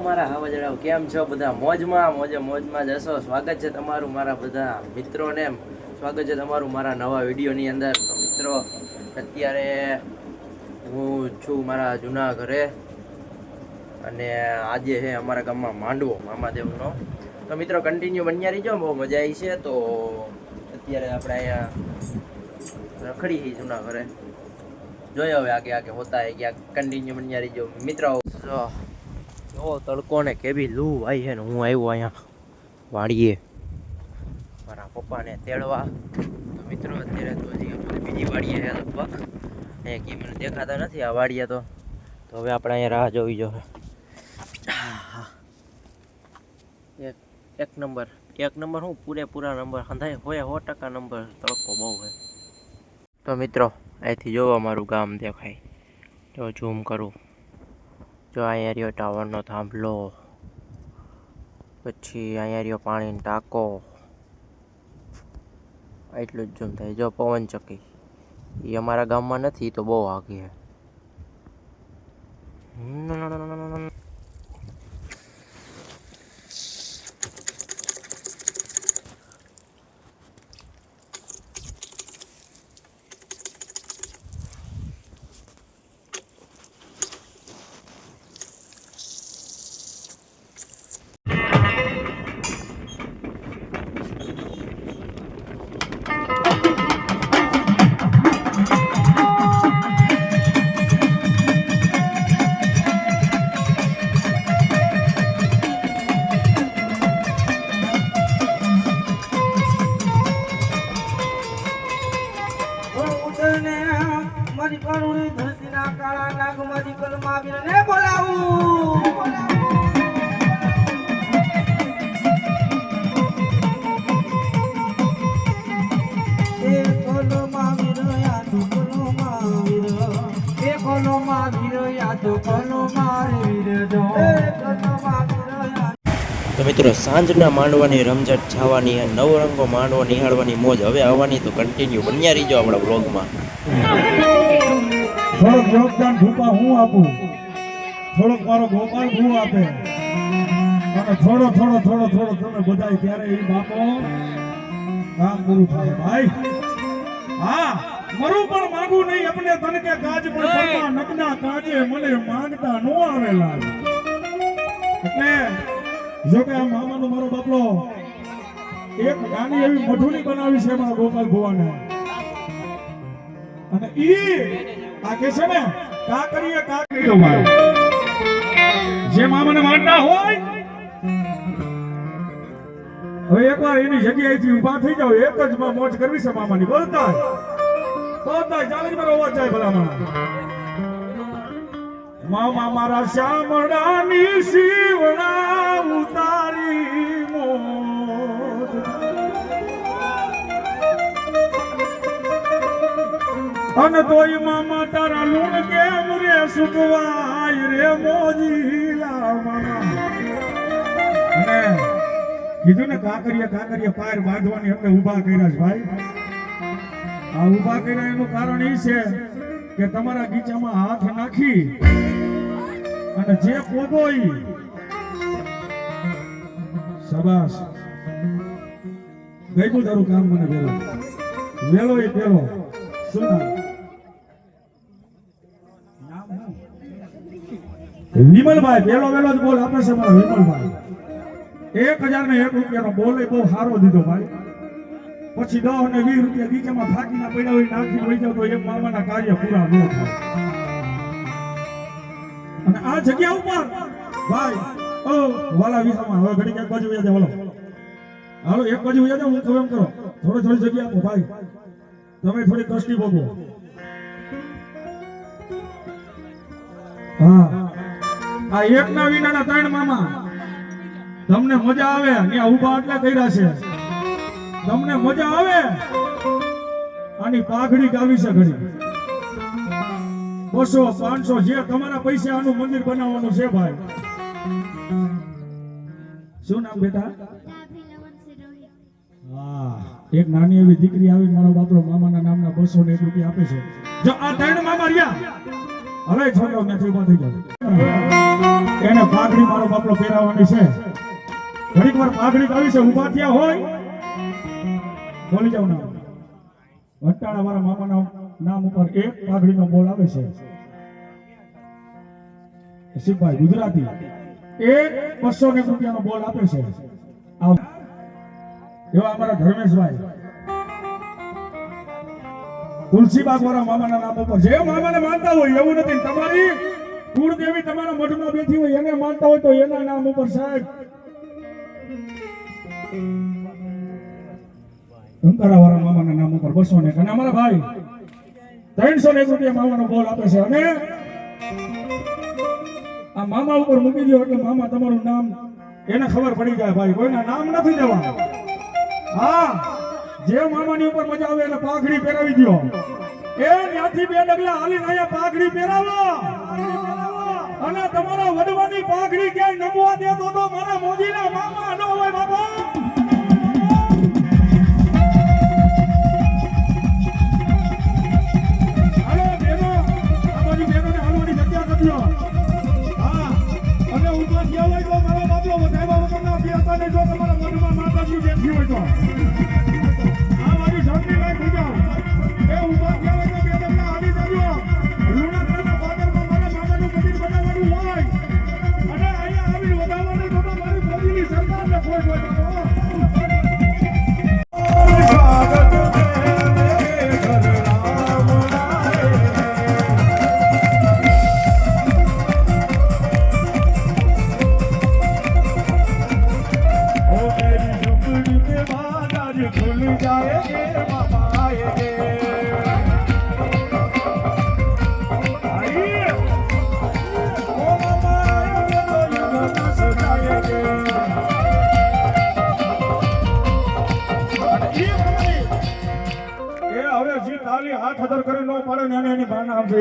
મારા હવાજડાઓ કેમ છો બધા? મોજમાં, મોજે મોજમાં જશો સ્વાગત છે તમારું મારા બધા મિત્રોને. સ્વાગત છે તમારું મારા નવા વિડીયોની અંદર. મિત્રો, અત્યારે હું છું મારા જૂના ઘરે. અને આજે છે અમારા ગામમાં માંડવો, મામાદેવનો. તો મિત્રો કન્ટિન્યુ બન્યા રહીજો. બહુ મજા આવી છે. તો અત્યારે આપણે અહીંયા રખડી છીએ જૂના ઘરે. જોઈએ હવે આગે આગે હોતા ક્યાંક ક્યાં કન્ટિન્યુ બન્યા રહીજો. મિત્રો, જો જો તડકો ને કેવી લૂ આવી છે ને, હું આવ્યો અહીંયા વાડીએ. મારા પપ્પાને તેડવા. તો મિત્રો, અત્યારે તો હજી આપણે બીજી વાડીએ છે લગભગ. અહીંયા કે મને દેખાતા નથી આ વાડીએ તો. તો હવે આપણે અહીંયા રાહ જોવી જોઈએ એક એક નંબર. એક નંબર હું? પૂરેપૂરા નંબર. હંધાય હોય, સો ટકા નંબર. તડકો બહુ હોય તો મિત્રો, અહીંથી જોવો અમારું ગામ દેખાય. જો ઝૂમ કરું. જો અહીંયા રહ્યો ટાવરનો થાંભલો, પછી અહીંયા રહ્યો પાણીનો ટાંકો એટલું જ ઝૂમ થાય. જો પવનચક્કી એ અમારા ગામમાં નથી, તો બહુ આગી છે તો મિત્રો, સાંજના માંડવાની રમઝટ છાવાની નવરંગો માંડવો નિહાળવાની મોજ હવે આવવાની, તો કન્ટિન્યુ બન્યા રહીજો આપણા બ્લોગમાં થોડોક યોગદાન ભૂપા હું આપું? થોડોક મારો ગોપાલ ભૂ આપે. અને થોડો થોડો થોડો થોડો તમે બધાય ત્યારે એ બાપો કામ પૂરું થાય. ભાઈ, હા. મરું પણ માંગુ નહીં અમને તન કે કાજ પણ ફરવા નકના કાજે મને માંગતા નો આવેલા. એટલે જો કે આ મામાનો મારો બાપલો એક ગાની એવી મઢુલી બનાવી છે મારા ગોપાલ ભુવાને. અને ઈ આ કે છે ને કા કરીએ કા કરીએ મારો જે મામાને માંગતા હોય હવે એકવાર એની જગ્યાએથી ઊભા થઈ જાવ એક જ મોજ કરવી છે મામાની. બોલતા બોલતા ચાલે મારો અવાજ જાય ભલામણ. મામા મારા શામડાની શિવડા ઉતારી મોજ. તોય મામા તારા લૂણ કેમ રે સુકવાય રે મોજીલા મામા. કીધું ને કાંકરિયા કાંકરિયા પાર બાંધવાની અમને ઊભા કર્યા છે ભાઈ. આ ઊભા કર્યા એનું કારણ એ છે કે તમારા ગીચામાં હાથ નાખી અને જે કોબો ઈ, શાબાશ. ગયું તારું કામ મને વેલો. વેલો એ પેલો. શું નામ? વિમલભાઈ. પેલો વેલો જ બોલ. આપે છે મારા વિમલભાઈ. એક હજાર ને એક રૂપિયાનો બોલ એ બહુ સારો દીધો ભાઈ. પછી દસ ને વીસ રૂપિયા ગીચામાં ફાંકીના પડ્યા હોય નાખી વહી જાવ તો એક મામાના કાર્ય પૂરા ન થાય. અને આ જગ્યા ઉપર, ભાઈ, ઓ, વાલા વિસામાં, હવે ઘડી એક બાજુ વ્યાજે વાલો હાલો. એક બાજુ વ્યાજે હું કહું એમ કરો. થોડી થોડી જગ્યા આપો, ભાઈ. તમે થોડી કષ્ટી ભોગવો. હા. આ એક ના વિનાના ત્રણ મામા. તમને મજા આવે ત્યાં ઊભા એટલે કર્યા છે. તમને મજા આવે? આની પાઘડી ગાવી છે ઘડી. બસો, પાંચસો જે તમારા પૈસા આનું મંદિર બનાવવાનું છે ભાઈ. શું નામ બેટા? હા, એક નાની એવી દીકરી આવી મારો બાપડો મામાના નામના બસો ને એક રૂપિયા આપે છે. જો આ ત્રણ મામા રહ્યા. હવે છોકરો નથી ઊભા થઈ જાય એને પાઘડી મારો બાપલો પહેરાવવાની છે. ઘડીક વાર પાઘડી આવી છે ઊભા થયા હોય બોલી જાવ નામ. વટાળા મારા મામાના નામ ઉપર એક પાઘડીનો બોલ આવે છે. શિવભાઈ ગુજરાતી. એક બસો ને રૂપિયાનો બોલ આપે છે. એવા અમારા ધર્મેશભાઈ. તુલસીબાગ વાળા મામાના નામ ઉપર જે મામાને માનતા હોય એવું નથી. તમારી કુળદેવી તમારા મઢમાં બેઠી હોય એને માનતા હોય તો એના નામ ઉપર સાહેબ. ટંકારા વાળા મામાના નામ ઉપર બસો ને અને અમારા ભાઈ ત્રણસો ને રૂપિયા મામાનો બોલ આપે છે. અને આ મામા ઉપર મૂકી દો એટલે મામા તમારું નામ, એને ખબર પડી જાય ભાઈ. કોઈના નામ નથી દેવા હા, જે મામાની ઉપર મજા આવે એને પાઘડી પહેરાવી દો એ ત્યાંથી બે ડગલા હાલી રહ્યા પાઘડી પહેરાવો. અને તમારા વડવાની પાઘડી ક્યાંય નમવા દેતો તો મારા મોદીના મામા ન હોય બાબા કરજો હા, અને ઊભા થયા હોય તો મારો બાપલો વધાવ્યા વગરના બે હતા ને જો તમારા મનમાં માતાજી બેઠી હોય તો.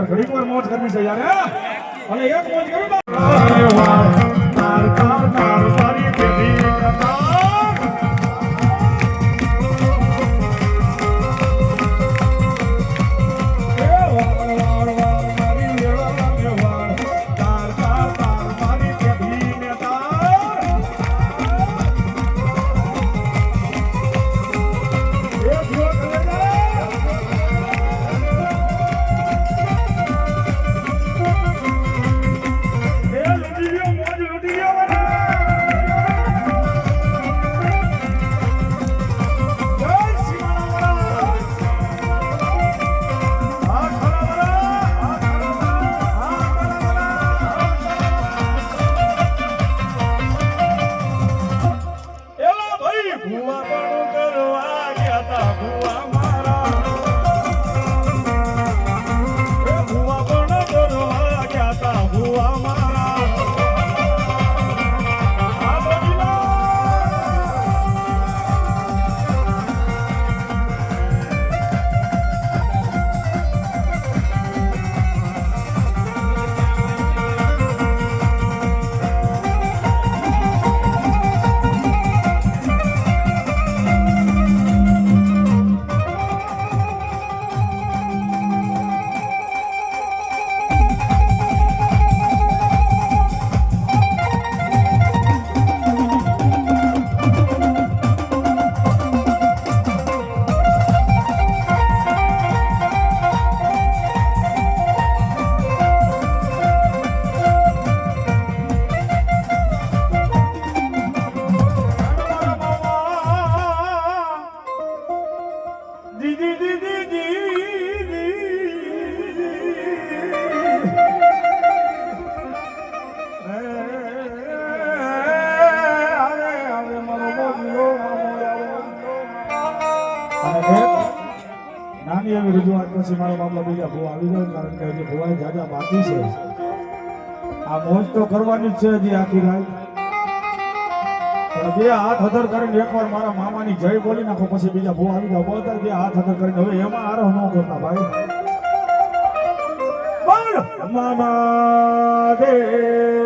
યાર ઘડીક વાર મોજ કરવી છે યાર અને એક મોજ કરી એવી રજૂઆત પછી મારો મામલો બીજા ભૂ આવી જાય કારણ કે હજી ભૂવાય જાજા બાકી છે. આ મોજ તો કરવાની જ છે હજી આખી રાત. પણ બે હાથ હદર કરીને એકવાર મારા મામાની જય બોલી નાખો પછી બીજા ભૂ આવી જાવ બધા બે હાથ હથર કરીને હવે એમાં આરો ન કરતા ભાઈ. મામા દેવની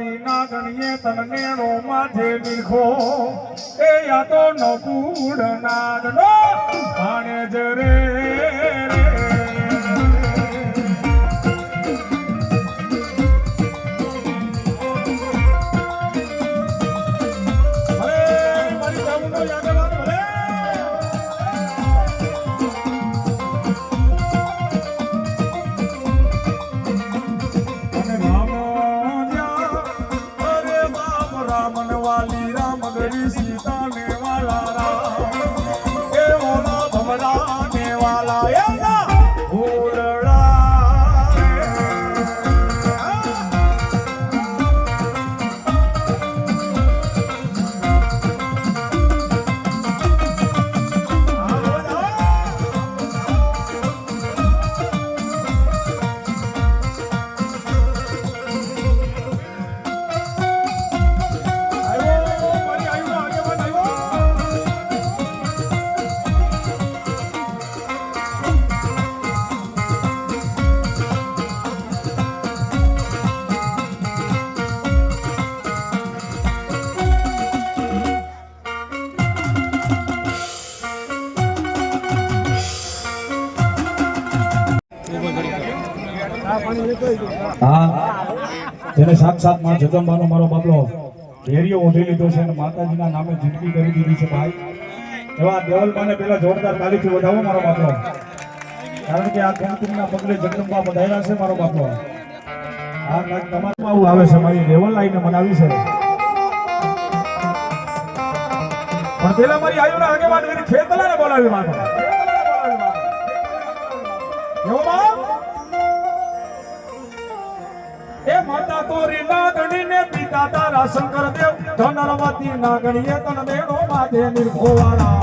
ધનરવતી ના ગણીએ તનનેણો માથે લીખો એ યા તો નો નાદ નો ભાણે જ રે હા જેને સાક્ષાતમાં જગદંબાનો મારો બાપલો ઘેરીઓ ઓઢી લીધો છે અને માતાજીના નામે જિંદગી કરી દીધી છે ભાઈ. એવા દેવલબાને પેલા જોરદાર તાલીથી વધાવો મારો બાપલો. કારણ કે આ ખેડૂતના પગલે જગદંબા બધાયા છે મારો બાપલો. આ કાંઈક તમારું આવું આવે છે, મારી લેવલ લાઈને મનાવી છે. પણ પેલા મારી આયુના આગેવાન કરી ખેતલાને બોલાવી માતો એવો બાપ એ માતા તોરી નાગણી ને પિતા તારા શંકર દેવ ધનરવતી નાગણીએ તન દેણો માથે નિર્ભોવાળા.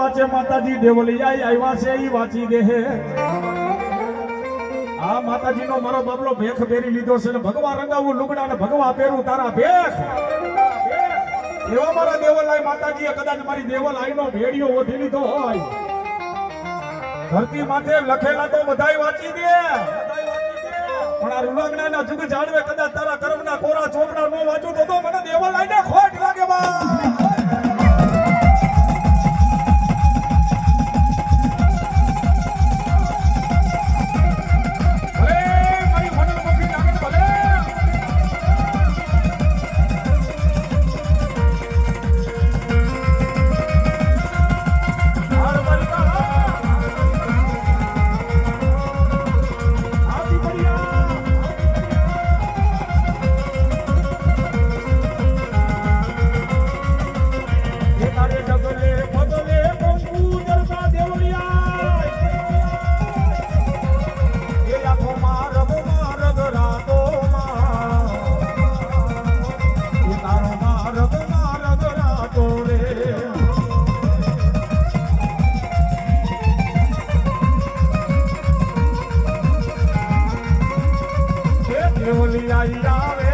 વાંચે માતાજી દેવલિયા આવ્યા છે, ઈ વાંચી દે હે. આ માતાજીનો મારો બાબલો ભેખ પહેરી લીધો છે ને ભગવા રંગાવું, લુગડા ને ભગવા પહેરું, તારા ભેખ. એવા મારા દેવલાય માતાજીએ કદાચ મારી દેવલાયનો ભેડિયો ઓઢી લીધો હોય. ધરતી માથે લખેલા તો બધાય વાંચી દે. પણ આ રૂલાગણાના જુગ જાણવે કદાચ તારા કર્મના કોરા ચોપડા નો વાંચું તો મને દેવલાયને ખોટ નવલી આવી આવે